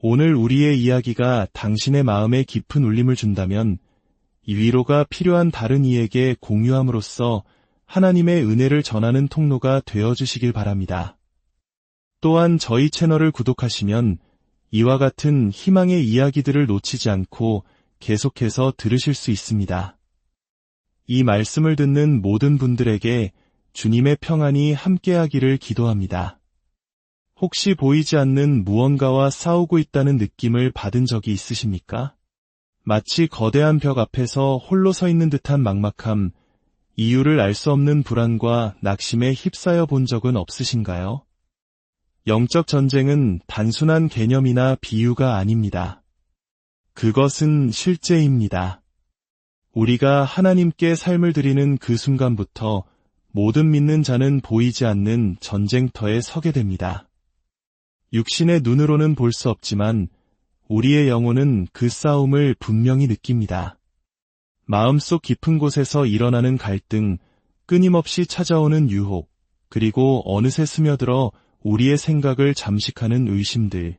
오늘 우리의 이야기가 당신의 마음에 깊은 울림을 준다면 이 위로가 필요한 다른 이에게 공유함으로써 하나님의 은혜를 전하는 통로가 되어 주시길 바랍니다. 또한 저희 채널을 구독하시면 이와 같은 희망의 이야기들을 놓치지 않고 계속해서 들으실 수 있습니다. 이 말씀을 듣는 모든 분들에게 주님의 평안이 함께하기를 기도합니다. 혹시 보이지 않는 무언가와 싸우고 있다는 느낌을 받은 적이 있으십니까? 마치 거대한 벽 앞에서 홀로 서 있는 듯한 막막함, 이유를 알 수 없는 불안과 낙심에 휩싸여 본 적은 없으신가요? 영적 전쟁은 단순한 개념이나 비유가 아닙니다. 그것은 실제입니다. 우리가 하나님께 삶을 드리는 그 순간부터 모든 믿는 자는 보이지 않는 전쟁터에 서게 됩니다. 육신의 눈으로는 볼 수 없지만 우리의 영혼은 그 싸움을 분명히 느낍니다. 마음속 깊은 곳에서 일어나는 갈등, 끊임없이 찾아오는 유혹, 그리고 어느새 스며들어 우리의 생각을 잠식하는 의심들.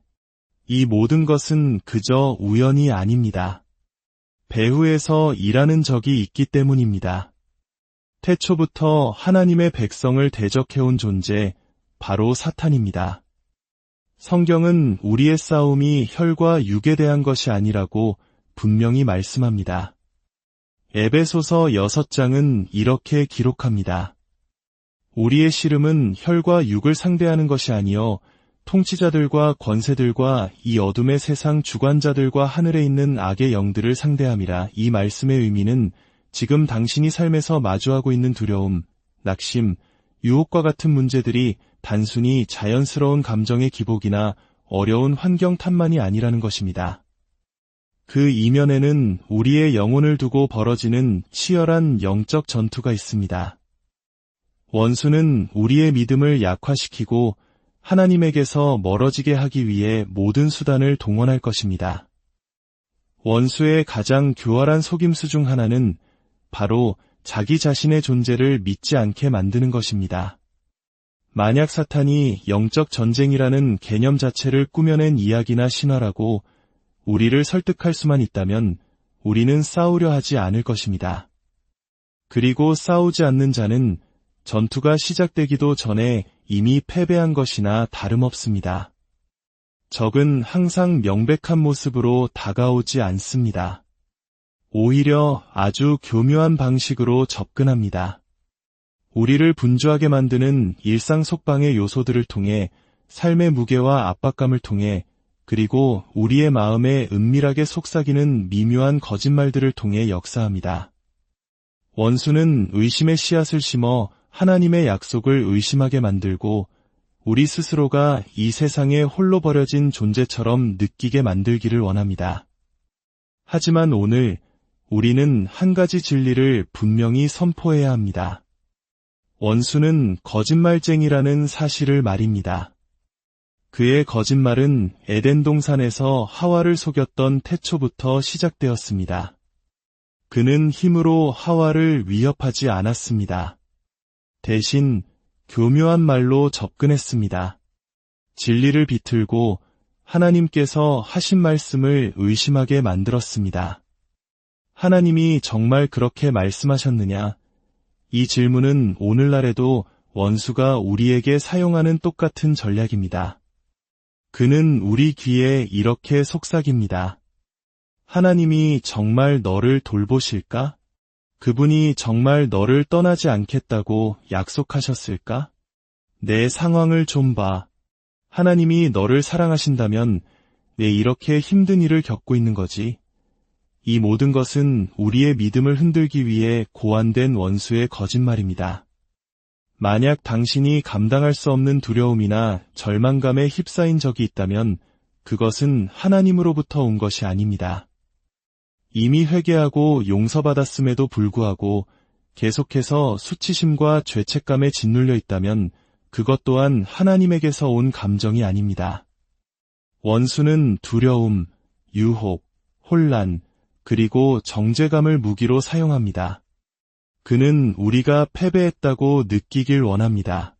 이 모든 것은 그저 우연이 아닙니다. 배후에서 일하는 적이 있기 때문입니다. 태초부터 하나님의 백성을 대적해온 존재, 바로 사탄입니다. 성경은 우리의 싸움이 혈과 육에 대한 것이 아니라고 분명히 말씀합니다. 에베소서 6장은 이렇게 기록합니다. 우리의 씨름은 혈과 육을 상대하는 것이 아니요 통치자들과 권세들과 이 어둠의 세상 주관자들과 하늘에 있는 악의 영들을 상대함이라 이 말씀의 의미는 지금 당신이 삶에서 마주하고 있는 두려움, 낙심, 유혹과 같은 문제들이 단순히 자연스러운 감정의 기복이나 어려운 환경 탓만이 아니라는 것입니다. 그 이면에는 우리의 영혼을 두고 벌어지는 치열한 영적 전투가 있습니다. 원수는 우리의 믿음을 약화시키고 하나님에게서 멀어지게 하기 위해 모든 수단을 동원할 것입니다. 원수의 가장 교활한 속임수 중 하나는 바로 자기 자신의 존재를 믿지 않게 만드는 것입니다. 만약 사탄이 영적 전쟁이라는 개념 자체를 꾸며낸 이야기나 신화라고 우리를 설득할 수만 있다면 우리는 싸우려 하지 않을 것입니다. 그리고 싸우지 않는 자는 전투가 시작되기도 전에 이미 패배한 것이나 다름없습니다. 적은 항상 명백한 모습으로 다가오지 않습니다. 오히려 아주 교묘한 방식으로 접근합니다. 우리를 분주하게 만드는 일상 속방의 요소들을 통해 삶의 무게와 압박감을 통해 그리고 우리의 마음에 은밀하게 속삭이는 미묘한 거짓말들을 통해 역사합니다. 원수는 의심의 씨앗을 심어 하나님의 약속을 의심하게 만들고 우리 스스로가 이 세상에 홀로 버려진 존재처럼 느끼게 만들기를 원합니다. 하지만 오늘 우리는 한 가지 진리를 분명히 선포해야 합니다. 원수는 거짓말쟁이라는 사실을 말입니다. 그의 거짓말은 에덴 동산에서 하와를 속였던 태초부터 시작되었습니다. 그는 힘으로 하와를 위협하지 않았습니다. 대신 교묘한 말로 접근했습니다. 진리를 비틀고 하나님께서 하신 말씀을 의심하게 만들었습니다. 하나님이 정말 그렇게 말씀하셨느냐? 이 질문은 오늘날에도 원수가 우리에게 사용하는 똑같은 전략입니다. 그는 우리 귀에 이렇게 속삭입니다. 하나님이 정말 너를 돌보실까? 그분이 정말 너를 떠나지 않겠다고 약속하셨을까? 내 상황을 좀 봐. 하나님이 너를 사랑하신다면 왜 이렇게 힘든 일을 겪고 있는 거지? 이 모든 것은 우리의 믿음을 흔들기 위해 고안된 원수의 거짓말입니다. 만약 당신이 감당할 수 없는 두려움이나 절망감에 휩싸인 적이 있다면 그것은 하나님으로부터 온 것이 아닙니다. 이미 회개하고 용서받았음에도 불구하고 계속해서 수치심과 죄책감에 짓눌려 있다면 그것 또한 하나님에게서 온 감정이 아닙니다. 원수는 두려움, 유혹, 혼란, 그리고 정죄감을 무기로 사용합니다. 그는 우리가 패배했다고 느끼길 원합니다.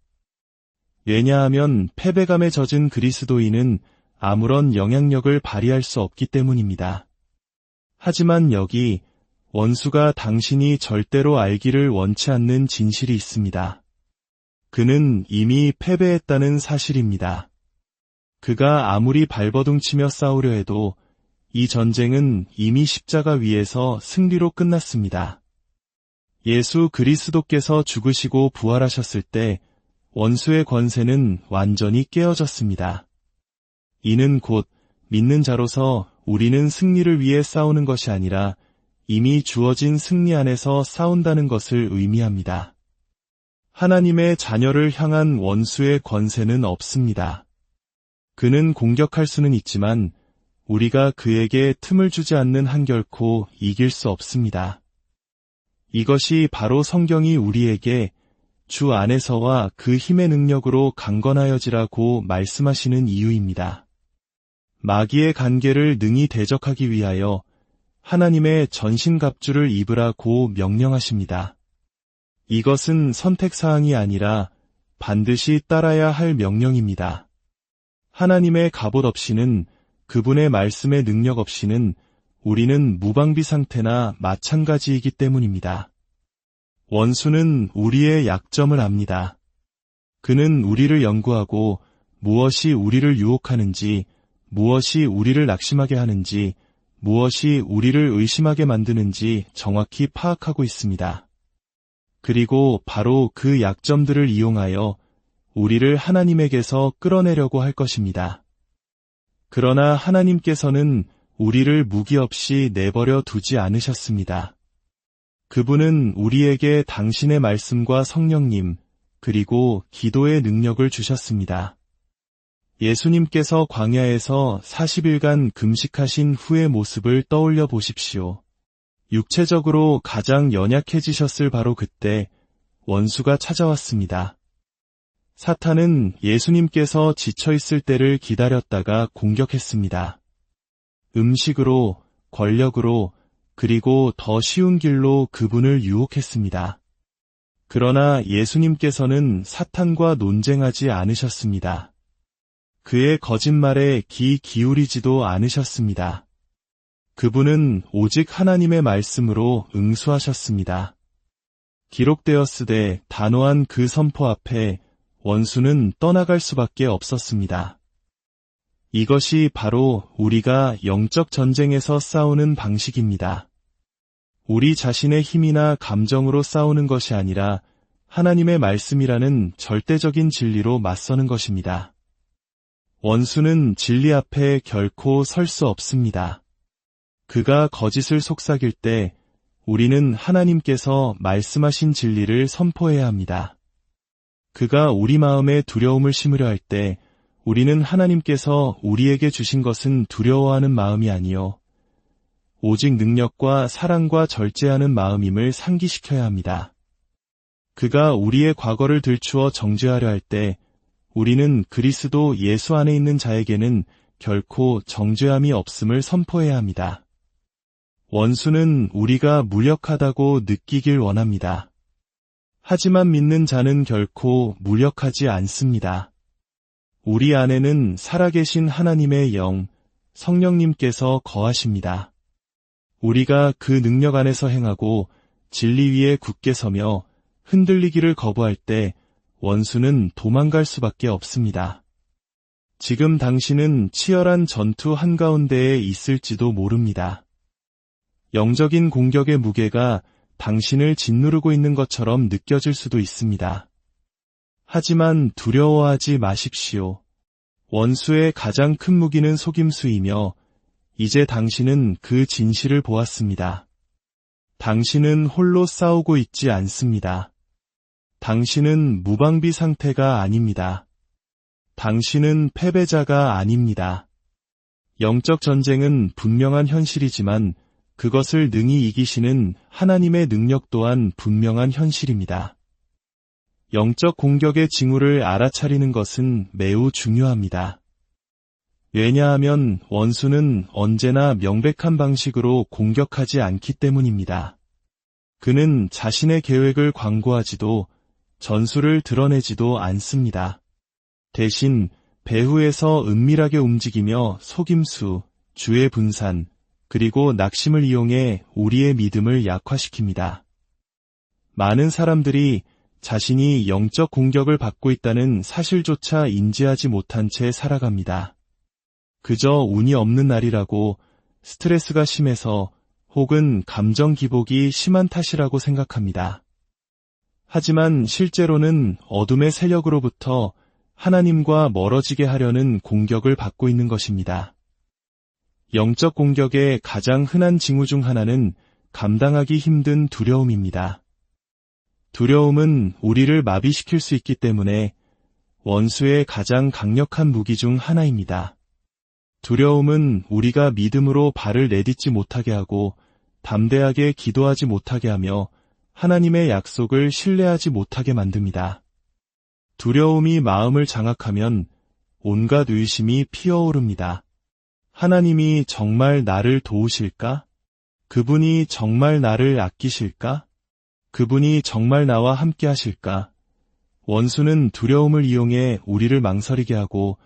왜냐하면 패배감에 젖은 그리스도인은 아무런 영향력을 발휘할 수 없기 때문입니다. 하지만 여기 원수가 당신이 절대로 알기를 원치 않는 진실이 있습니다. 그는 이미 패배했다는 사실입니다. 그가 아무리 발버둥치며 싸우려 해도 이 전쟁은 이미 십자가 위에서 승리로 끝났습니다. 예수 그리스도께서 죽으시고 부활하셨을 때 원수의 권세는 완전히 깨어졌습니다. 이는 곧 믿는 자로서 우리는 승리를 위해 싸우는 것이 아니라 이미 주어진 승리 안에서 싸운다는 것을 의미합니다. 하나님의 자녀를 향한 원수의 권세는 없습니다. 그는 공격할 수는 있지만 우리가 그에게 틈을 주지 않는 한 결코 이길 수 없습니다. 이것이 바로 성경이 우리에게 주 안에서와 그 힘의 능력으로 강건하여지라고 말씀하시는 이유입니다. 마귀의 관계를 능히 대적하기 위하여 하나님의 전신갑주를 입으라고 명령하십니다. 이것은 선택사항이 아니라 반드시 따라야 할 명령입니다. 하나님의 갑옷 없이는 그분의 말씀의 능력 없이는 우리는 무방비 상태나 마찬가지이기 때문입니다. 원수는 우리의 약점을 압니다. 그는 우리를 연구하고 무엇이 우리를 유혹하는지, 무엇이 우리를 낙심하게 하는지, 무엇이 우리를 의심하게 만드는지 정확히 파악하고 있습니다. 그리고 바로 그 약점들을 이용하여 우리를 하나님에게서 끌어내려고 할 것입니다. 그러나 하나님께서는 우리를 무기 없이 내버려 두지 않으셨습니다. 그분은 우리에게 당신의 말씀과 성령님, 그리고 기도의 능력을 주셨습니다. 예수님께서 광야에서 40일간 금식하신 후의 모습을 떠올려 보십시오. 육체적으로 가장 연약해지셨을 바로 그때 원수가 찾아왔습니다. 사탄은 예수님께서 지쳐있을 때를 기다렸다가 공격했습니다. 음식으로, 권력으로, 그리고 더 쉬운 길로 그분을 유혹했습니다. 그러나 예수님께서는 사탄과 논쟁하지 않으셨습니다. 그의 거짓말에 귀 기울이지도 않으셨습니다. 그분은 오직 하나님의 말씀으로 응수하셨습니다. 기록되었으되 단호한 그 선포 앞에 원수는 떠나갈 수밖에 없었습니다. 이것이 바로 우리가 영적 전쟁에서 싸우는 방식입니다. 우리 자신의 힘이나 감정으로 싸우는 것이 아니라 하나님의 말씀이라는 절대적인 진리로 맞서는 것입니다. 원수는 진리 앞에 결코 설 수 없습니다. 그가 거짓을 속삭일 때 우리는 하나님께서 말씀하신 진리를 선포해야 합니다. 그가 우리 마음에 두려움을 심으려 할 때 우리는 하나님께서 우리에게 주신 것은 두려워하는 마음이 아니요 오직 능력과 사랑과 절제하는 마음임을 상기시켜야 합니다. 그가 우리의 과거를 들추어 정죄하려 할 때 우리는 그리스도 예수 안에 있는 자에게는 결코 정죄함이 없음을 선포해야 합니다. 원수는 우리가 무력하다고 느끼길 원합니다. 하지만 믿는 자는 결코 무력하지 않습니다. 우리 안에는 살아계신 하나님의 영, 성령님께서 거하십니다. 우리가 그 능력 안에서 행하고 진리 위에 굳게 서며 흔들리기를 거부할 때 원수는 도망갈 수밖에 없습니다. 지금 당신은 치열한 전투 한가운데에 있을지도 모릅니다. 영적인 공격의 무게가 당신을 짓누르고 있는 것처럼 느껴질 수도 있습니다. 하지만 두려워하지 마십시오. 원수의 가장 큰 무기는 속임수이며 이제 당신은 그 진실을 보았습니다. 당신은 홀로 싸우고 있지 않습니다. 당신은 무방비 상태가 아닙니다. 당신은 패배자가 아닙니다. 영적 전쟁은 분명한 현실이지만 그것을 능히 이기시는 하나님의 능력 또한 분명한 현실입니다. 영적 공격의 징후를 알아차리는 것은 매우 중요합니다. 왜냐하면 원수는 언제나 명백한 방식으로 공격하지 않기 때문입니다. 그는 자신의 계획을 광고하지도 전술을 드러내지도 않습니다. 대신 배후에서 은밀하게 움직이며 속임수, 주의 분산, 그리고 낙심을 이용해 우리의 믿음을 약화시킵니다. 많은 사람들이 자신이 영적 공격을 받고 있다는 사실조차 인지하지 못한 채 살아갑니다. 그저 운이 없는 날이라고 스트레스가 심해서 혹은 감정 기복이 심한 탓이라고 생각합니다. 하지만 실제로는 어둠의 세력으로부터 하나님과 멀어지게 하려는 공격을 받고 있는 것입니다. 영적 공격의 가장 흔한 징후 중 하나는 감당하기 힘든 두려움입니다. 두려움은 우리를 마비시킬 수 있기 때문에 원수의 가장 강력한 무기 중 하나입니다. 두려움은 우리가 믿음으로 발을 내딛지 못하게 하고 담대하게 기도하지 못하게 하며 하나님의 약속을 신뢰하지 못하게 만듭니다. 두려움이 마음을 장악하면 온갖 의심이 피어오릅니다. 하나님이 정말 나를 도우실까? 그분이 정말 나를 아끼실까? 그분이 정말 나와 함께 하실까? 원수는 두려움을 이용해 우리를 망설이게 하고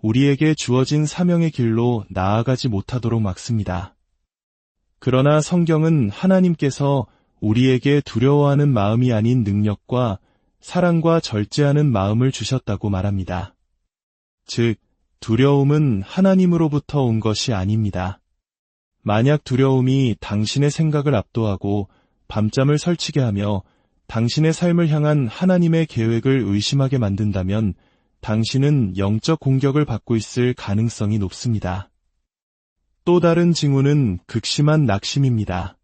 우리에게 주어진 사명의 길로 나아가지 못하도록 막습니다. 그러나 성경은 하나님께서 우리에게 두려워하는 마음이 아닌 능력과 사랑과 절제하는 마음을 주셨다고 말합니다. 즉, 두려움은 하나님으로부터 온 것이 아닙니다. 만약 두려움이 당신의 생각을 압도하고 밤잠을 설치게 하며 당신의 삶을 향한 하나님의 계획을 의심하게 만든다면 당신은 영적 공격을 받고 있을 가능성이 높습니다. 또 다른 징후는 극심한 낙심입니다.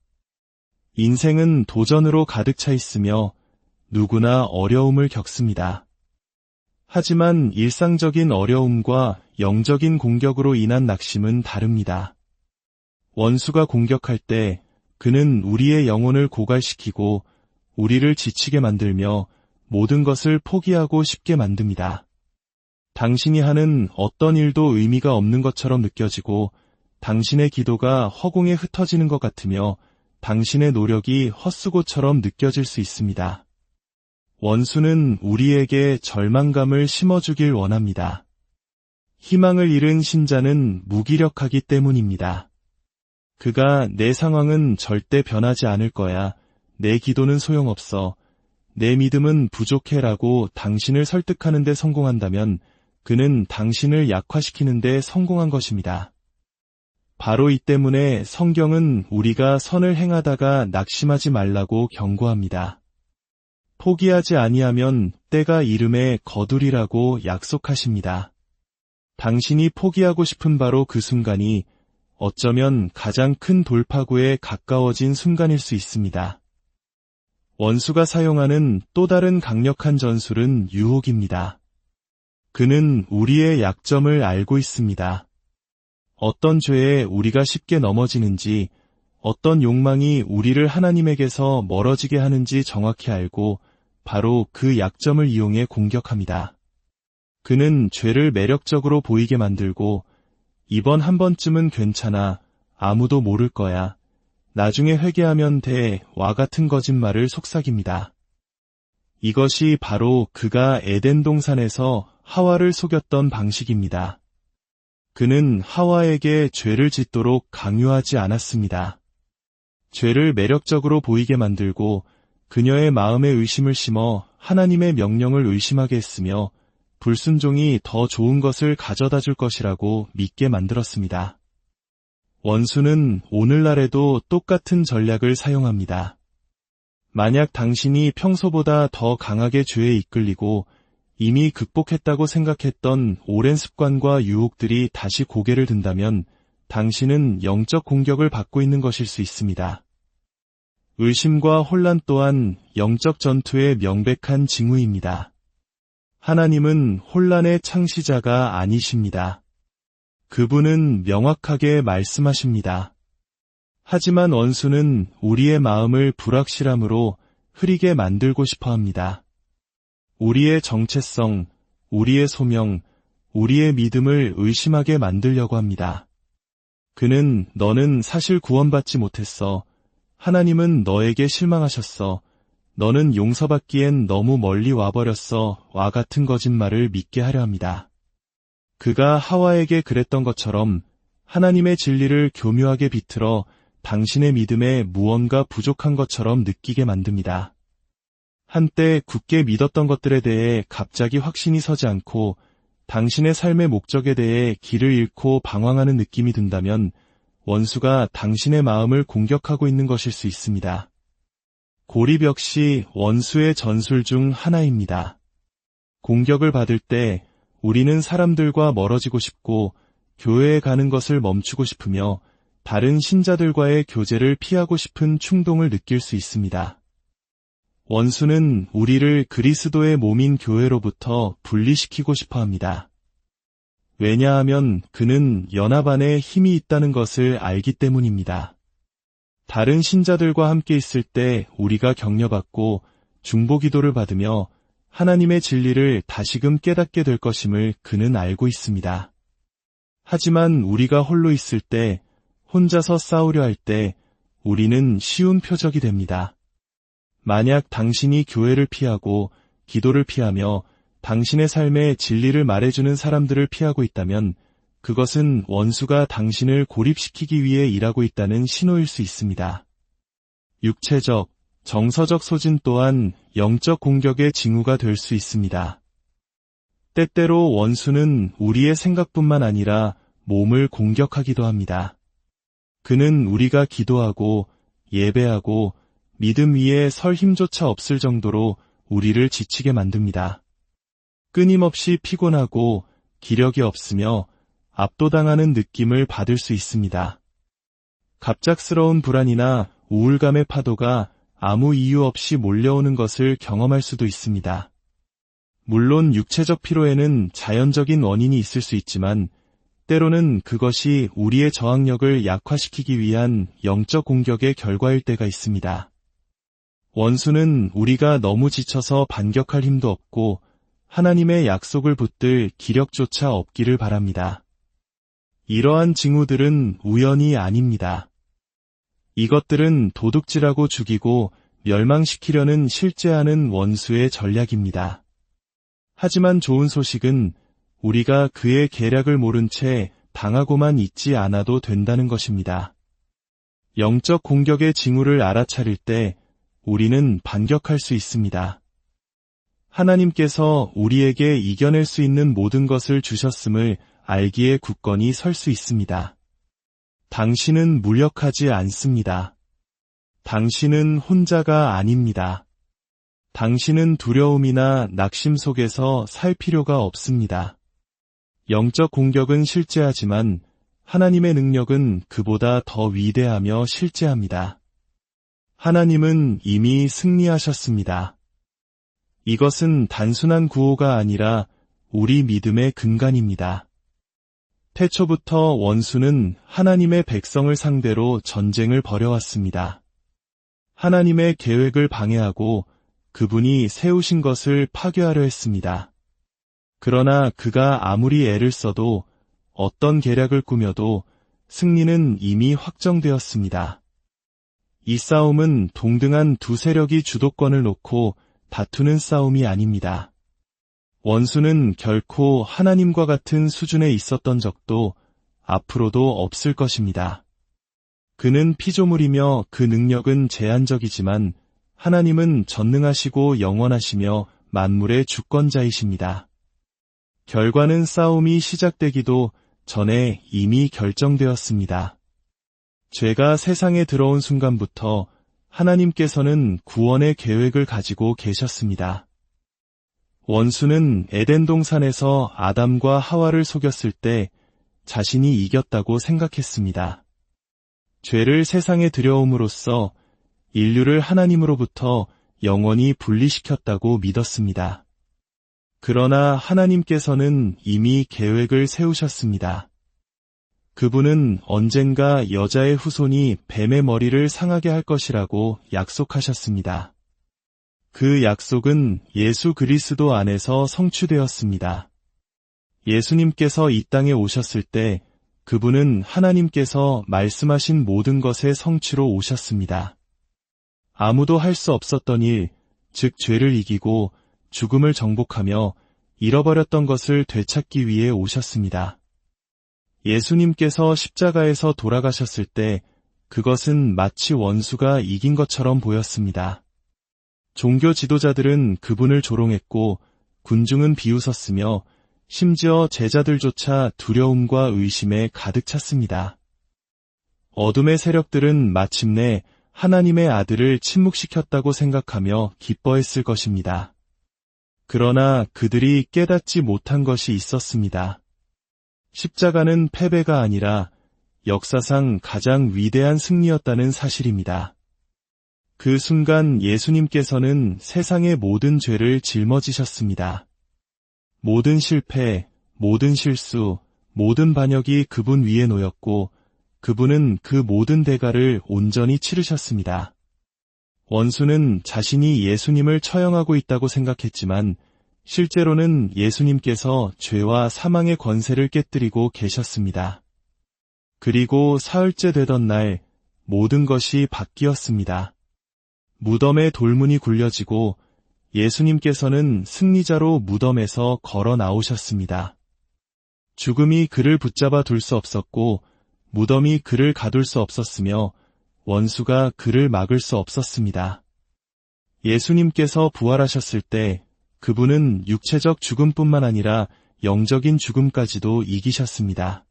인생은 도전으로 가득 차 있으며 누구나 어려움을 겪습니다. 하지만 일상적인 어려움과 영적인 공격으로 인한 낙심은 다릅니다. 원수가 공격할 때 그는 우리의 영혼을 고갈시키고 우리를 지치게 만들며 모든 것을 포기하고 싶게 만듭니다. 당신이 하는 어떤 일도 의미가 없는 것처럼 느껴지고 당신의 기도가 허공에 흩어지는 것 같으며 당신의 노력이 헛수고처럼 느껴질 수 있습니다. 원수는 우리에게 절망감을 심어주길 원합니다. 희망을 잃은 신자는 무기력하기 때문입니다. 그가 내 상황은 절대 변하지 않을 거야. 내 기도는 소용없어. 내 믿음은 부족해라고 당신을 설득하는데 성공한다면 그는 당신을 약화시키는데 성공한 것입니다. 바로 이 때문에 성경은 우리가 선을 행하다가 낙심하지 말라고 경고합니다. 포기하지 아니하면 때가 이름에 거두리라고 약속하십니다. 당신이 포기하고 싶은 바로 그 순간이 어쩌면 가장 큰 돌파구에 가까워진 순간일 수 있습니다. 원수가 사용하는 또 다른 강력한 전술은 유혹입니다. 그는 우리의 약점을 알고 있습니다. 어떤 죄에 우리가 쉽게 넘어지는지, 어떤 욕망이 우리를 하나님에게서 멀어지게 하는지 정확히 알고 바로 그 약점을 이용해 공격합니다. 그는 죄를 매력적으로 보이게 만들고 이번 한 번쯤은 괜찮아. 아무도 모를 거야. 나중에 회개하면 돼. 와 같은 거짓말을 속삭입니다. 이것이 바로 그가 에덴 동산에서 하와를 속였던 방식입니다. 그는 하와에게 죄를 짓도록 강요하지 않았습니다. 죄를 매력적으로 보이게 만들고 그녀의 마음에 의심을 심어 하나님의 명령을 의심하게 했으며 불순종이 더 좋은 것을 가져다 줄 것이라고 믿게 만들었습니다. 원수는 오늘날에도 똑같은 전략을 사용합니다. 만약 당신이 평소보다 더 강하게 죄에 이끌리고 이미 극복했다고 생각했던 오랜 습관과 유혹들이 다시 고개를 든다면 당신은 영적 공격을 받고 있는 것일 수 있습니다. 의심과 혼란 또한 영적 전투의 명백한 징후입니다. 하나님은 혼란의 창시자가 아니십니다. 그분은 명확하게 말씀하십니다. 하지만 원수는 우리의 마음을 불확실함으로 흐리게 만들고 싶어 합니다. 우리의 정체성, 우리의 소명, 우리의 믿음을 의심하게 만들려고 합니다. 그는 너는 사실 구원받지 못했어. 하나님은 너에게 실망하셨어. 너는 용서받기엔 너무 멀리 와버렸어. 와 같은 거짓말을 믿게 하려 합니다. 그가 하와에게 그랬던 것처럼 하나님의 진리를 교묘하게 비틀어 당신의 믿음에 무언가 부족한 것처럼 느끼게 만듭니다. 한때 굳게 믿었던 것들에 대해 갑자기 확신이 서지 않고 당신의 삶의 목적에 대해 길을 잃고 방황하는 느낌이 든다면 원수가 당신의 마음을 공격하고 있는 것일 수 있습니다. 고립 역시 원수의 전술 중 하나입니다. 공격을 받을 때 우리는 사람들과 멀어지고 싶고 교회에 가는 것을 멈추고 싶으며 다른 신자들과의 교제를 피하고 싶은 충동을 느낄 수 있습니다. 원수는 우리를 그리스도의 몸인 교회로부터 분리시키고 싶어 합니다. 왜냐하면 그는 연합 안에 힘이 있다는 것을 알기 때문입니다. 다른 신자들과 함께 있을 때 우리가 격려받고 중보 기도를 받으며 하나님의 진리를 다시금 깨닫게 될 것임을 그는 알고 있습니다. 하지만 우리가 홀로 있을 때, 혼자서 싸우려 할 때, 우리는 쉬운 표적이 됩니다. 만약 당신이 교회를 피하고 기도를 피하며 당신의 삶에 진리를 말해주는 사람들을 피하고 있다면 그것은 원수가 당신을 고립시키기 위해 일하고 있다는 신호일 수 있습니다. 육체적, 정서적 소진 또한 영적 공격의 징후가 될 수 있습니다. 때때로 원수는 우리의 생각뿐만 아니라 몸을 공격하기도 합니다. 그는 우리가 기도하고 예배하고 믿음 위에 설 힘조차 없을 정도로 우리를 지치게 만듭니다. 끊임없이 피곤하고 기력이 없으며 압도당하는 느낌을 받을 수 있습니다. 갑작스러운 불안이나 우울감의 파도가 아무 이유 없이 몰려오는 것을 경험할 수도 있습니다. 물론 육체적 피로에는 자연적인 원인이 있을 수 있지만 때로는 그것이 우리의 저항력을 약화시키기 위한 영적 공격의 결과일 때가 있습니다. 원수는 우리가 너무 지쳐서 반격할 힘도 없고 하나님의 약속을 붙들 기력조차 없기를 바랍니다. 이러한 징후들은 우연이 아닙니다. 이것들은 도둑질하고 죽이고 멸망시키려는 실제하는 원수의 전략입니다. 하지만 좋은 소식은 우리가 그의 계략을 모른 채 당하고만 있지 않아도 된다는 것입니다. 영적 공격의 징후를 알아차릴 때 우리는 반격할 수 있습니다. 하나님께서 우리에게 이겨낼 수 있는 모든 것을 주셨음을 알기에 굳건히 설 수 있습니다. 당신은 무력하지 않습니다. 당신은 혼자가 아닙니다. 당신은 두려움이나 낙심 속에서 살 필요가 없습니다. 영적 공격은 실제하지만 하나님의 능력은 그보다 더 위대하며 실제합니다. 하나님은 이미 승리하셨습니다. 이것은 단순한 구호가 아니라 우리 믿음의 근간입니다. 태초부터 원수는 하나님의 백성을 상대로 전쟁을 벌여왔습니다. 하나님의 계획을 방해하고 그분이 세우신 것을 파괴하려 했습니다. 그러나 그가 아무리 애를 써도 어떤 계략을 꾸며도 승리는 이미 확정되었습니다. 이 싸움은 동등한 두 세력이 주도권을 놓고 다투는 싸움이 아닙니다. 원수는 결코 하나님과 같은 수준에 있었던 적도 앞으로도 없을 것입니다. 그는 피조물이며 그 능력은 제한적이지만 하나님은 전능하시고 영원하시며 만물의 주권자이십니다. 결과는 싸움이 시작되기도 전에 이미 결정되었습니다. 죄가 세상에 들어온 순간부터 하나님께서는 구원의 계획을 가지고 계셨습니다. 원수는 에덴 동산에서 아담과 하와를 속였을 때 자신이 이겼다고 생각했습니다. 죄를 세상에 들여옴으로써 인류를 하나님으로부터 영원히 분리시켰다고 믿었습니다. 그러나 하나님께서는 이미 계획을 세우셨습니다. 그분은 언젠가 여자의 후손이 뱀의 머리를 상하게 할 것이라고 약속하셨습니다. 그 약속은 예수 그리스도 안에서 성취되었습니다. 예수님께서 이 땅에 오셨을 때 그분은 하나님께서 말씀하신 모든 것의 성취로 오셨습니다. 아무도 할 수 없었던 일, 즉 죄를 이기고 죽음을 정복하며 잃어버렸던 것을 되찾기 위해 오셨습니다. 예수님께서 십자가에서 돌아가셨을 때 그것은 마치 원수가 이긴 것처럼 보였습니다. 종교 지도자들은 그분을 조롱했고 군중은 비웃었으며 심지어 제자들조차 두려움과 의심에 가득 찼습니다. 어둠의 세력들은 마침내 하나님의 아들을 침묵시켰다고 생각하며 기뻐했을 것입니다. 그러나 그들이 깨닫지 못한 것이 있었습니다. 십자가는 패배가 아니라 역사상 가장 위대한 승리였다는 사실입니다. 그 순간 예수님께서는 세상의 모든 죄를 짊어지셨습니다. 모든 실패, 모든 실수, 모든 반역이 그분 위에 놓였고 그분은 그 모든 대가를 온전히 치르셨습니다. 원수는 자신이 예수님을 처형하고 있다고 생각했지만 실제로는 예수님께서 죄와 사망의 권세를 깨뜨리고 계셨습니다. 그리고 사흘째 되던 날 모든 것이 바뀌었습니다. 무덤의 돌문이 굴려지고 예수님께서는 승리자로 무덤에서 걸어 나오셨습니다. 죽음이 그를 붙잡아 둘 수 없었고 무덤이 그를 가둘 수 없었으며 원수가 그를 막을 수 없었습니다. 예수님께서 부활하셨을 때 그분은 육체적 죽음뿐만 아니라 영적인 죽음까지도 이기셨습니다.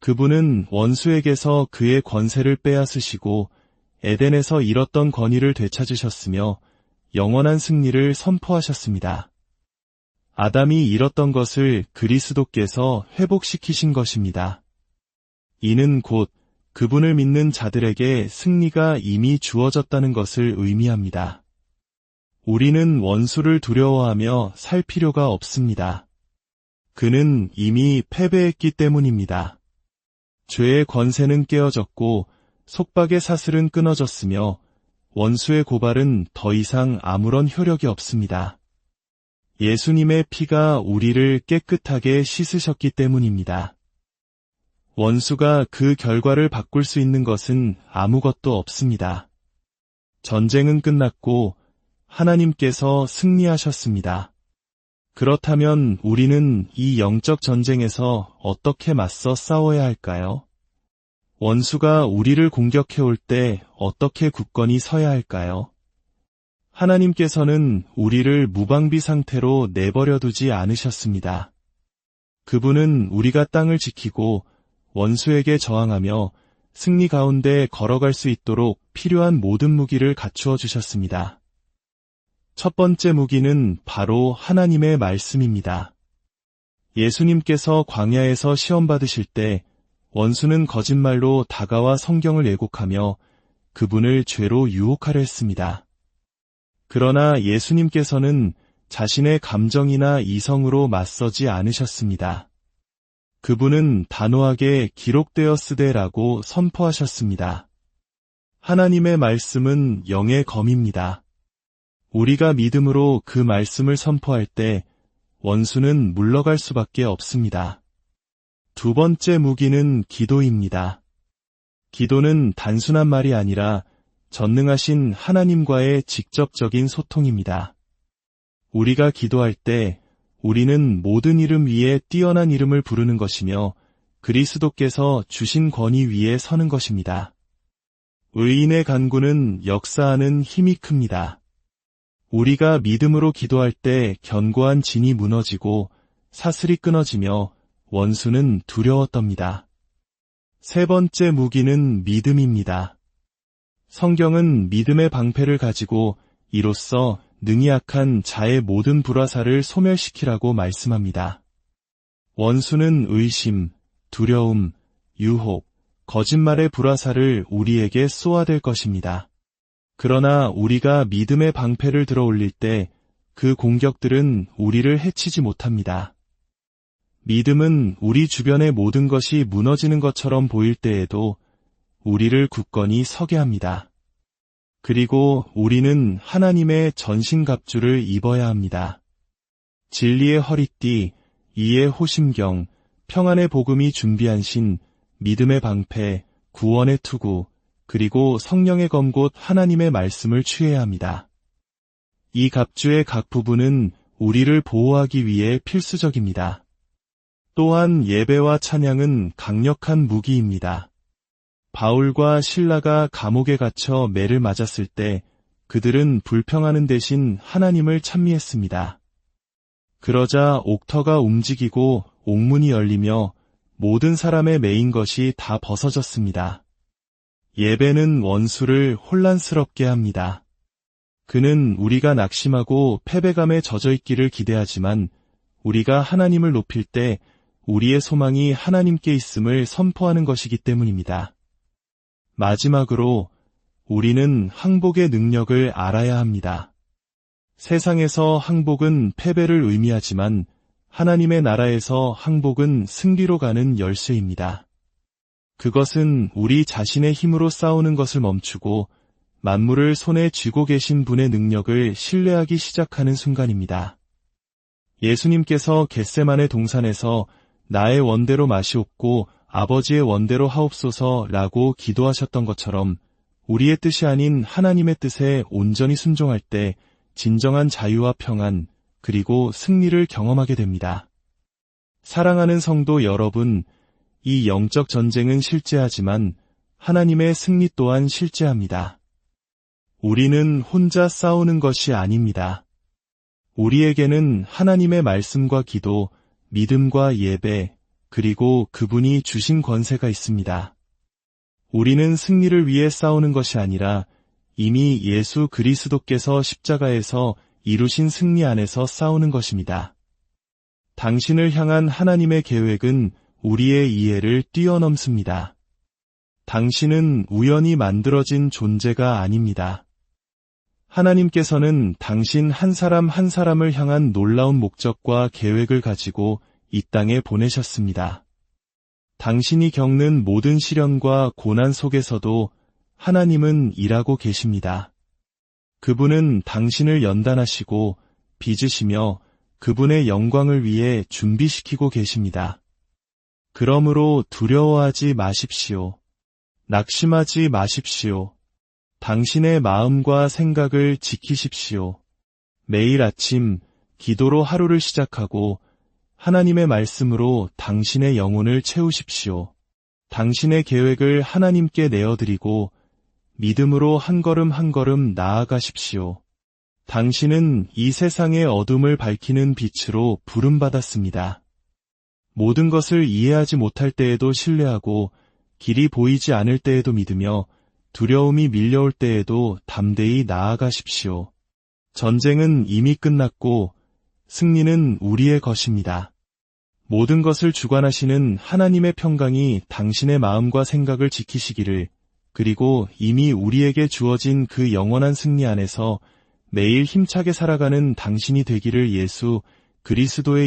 그분은 원수에게서 그의 권세를 빼앗으시고 에덴에서 잃었던 권위를 되찾으셨으며 영원한 승리를 선포하셨습니다. 아담이 잃었던 것을 그리스도께서 회복시키신 것입니다. 이는 곧 그분을 믿는 자들에게 승리가 이미 주어졌다는 것을 의미합니다. 우리는 원수를 두려워하며 살 필요가 없습니다. 그는 이미 패배했기 때문입니다. 죄의 권세는 깨어졌고 속박의 사슬은 끊어졌으며 원수의 고발은 더 이상 아무런 효력이 없습니다. 예수님의 피가 우리를 깨끗하게 씻으셨기 때문입니다. 원수가 그 결과를 바꿀 수 있는 것은 아무것도 없습니다. 전쟁은 끝났고 하나님께서 승리하셨습니다. 그렇다면 우리는 이 영적 전쟁에서 어떻게 맞서 싸워야 할까요? 원수가 우리를 공격해 올 때 어떻게 굳건히 서야 할까요? 하나님께서는 우리를 무방비 상태로 내버려 두지 않으셨습니다. 그분은 우리가 땅을 지키고 원수에게 저항하며 승리 가운데 걸어갈 수 있도록 필요한 모든 무기를 갖추어 주셨습니다. 첫 번째 무기는 바로 하나님의 말씀입니다. 예수님께서 광야에서 시험 받으실 때 원수는 거짓말로 다가와 성경을 왜곡하며 그분을 죄로 유혹하려 했습니다. 그러나 예수님께서는 자신의 감정이나 이성으로 맞서지 않으셨습니다. 그분은 단호하게 기록되었으되라고 선포하셨습니다. 하나님의 말씀은 영의 검입니다. 우리가 믿음으로 그 말씀을 선포할 때 원수는 물러갈 수밖에 없습니다. 두 번째 무기는 기도입니다. 기도는 단순한 말이 아니라 전능하신 하나님과의 직접적인 소통입니다. 우리가 기도할 때 우리는 모든 이름 위에 뛰어난 이름을 부르는 것이며 그리스도께서 주신 권위 위에 서는 것입니다. 의인의 간구는 역사하는 힘이 큽니다. 우리가 믿음으로 기도할 때 견고한 진이 무너지고 사슬이 끊어지며 원수는 두려웠답니다. 세 번째 무기는 믿음입니다. 성경은 믿음의 방패를 가지고 이로써 능히 약한 자의 모든 불화사를 소멸시키라고 말씀합니다. 원수는 의심, 두려움, 유혹, 거짓말의 불화사를 우리에게 쏘아댈 것입니다. 그러나 우리가 믿음의 방패를 들어 올릴 때 그 공격들은 우리를 해치지 못합니다. 믿음은 우리 주변의 모든 것이 무너지는 것처럼 보일 때에도 우리를 굳건히 서게 합니다. 그리고 우리는 하나님의 전신갑주를 입어야 합니다. 진리의 허리띠, 이의 호심경, 평안의 복음이 준비한 신, 믿음의 방패, 구원의 투구, 그리고 성령의 검곳 하나님의 말씀을 취해야 합니다. 이 갑주의 각 부분은 우리를 보호하기 위해 필수적입니다. 또한 예배와 찬양은 강력한 무기입니다. 바울과 신라가 감옥에 갇혀 매를 맞았을 때 그들은 불평하는 대신 하나님을 찬미했습니다. 그러자 옥터가 움직이고 옥문이 열리며 모든 사람의 매인 것이 다 벗어졌습니다. 예배는 원수를 혼란스럽게 합니다. 그는 우리가 낙심하고 패배감에 젖어 있기를 기대하지만 우리가 하나님을 높일 때 우리의 소망이 하나님께 있음을 선포하는 것이기 때문입니다. 마지막으로 우리는 항복의 능력을 알아야 합니다. 세상에서 항복은 패배를 의미하지만 하나님의 나라에서 항복은 승리로 가는 열쇠입니다. 그것은 우리 자신의 힘으로 싸우는 것을 멈추고 만물을 손에 쥐고 계신 분의 능력을 신뢰하기 시작하는 순간입니다. 예수님께서 겟세만의 동산에서 나의 원대로 마시옵고 아버지의 원대로 하옵소서라고 기도하셨던 것처럼 우리의 뜻이 아닌 하나님의 뜻에 온전히 순종할 때 진정한 자유와 평안 그리고 승리를 경험하게 됩니다. 사랑하는 성도 여러분, 이 영적 전쟁은 실제하지만 하나님의 승리 또한 실제합니다. 우리는 혼자 싸우는 것이 아닙니다. 우리에게는 하나님의 말씀과 기도, 믿음과 예배, 그리고 그분이 주신 권세가 있습니다. 우리는 승리를 위해 싸우는 것이 아니라 이미 예수 그리스도께서 십자가에서 이루신 승리 안에서 싸우는 것입니다. 당신을 향한 하나님의 계획은 우리의 이해를 뛰어넘습니다. 당신은 우연히 만들어진 존재가 아닙니다. 하나님께서는 당신 한 사람 한 사람을 향한 놀라운 목적과 계획을 가지고 이 땅에 보내셨습니다. 당신이 겪는 모든 시련과 고난 속에서도 하나님은 일하고 계십니다. 그분은 당신을 연단하시고 빚으시며 그분의 영광을 위해 준비시키고 계십니다. 그러므로 두려워하지 마십시오. 낙심하지 마십시오. 당신의 마음과 생각을 지키십시오. 매일 아침 기도로 하루를 시작하고 하나님의 말씀으로 당신의 영혼을 채우십시오. 당신의 계획을 하나님께 내어드리고 믿음으로 한 걸음 한 걸음 나아가십시오. 당신은 이 세상의 어둠을 밝히는 빛으로 부름받았습니다. 모든 것을 이해하지 못할 때에도 신뢰하고 길이 보이지 않을 때에도 믿으며 두려움이 밀려올 때에도 담대히 나아가십시오. 전쟁은 이미 끝났고 승리는 우리의 것입니다. 모든 것을 주관하시는 하나님의 평강이 당신의 마음과 생각을 지키시기를 그리고 이미 우리에게 주어진 그 영원한 승리 안에서 매일 힘차게 살아가는 당신이 되기를 예수 그리스도의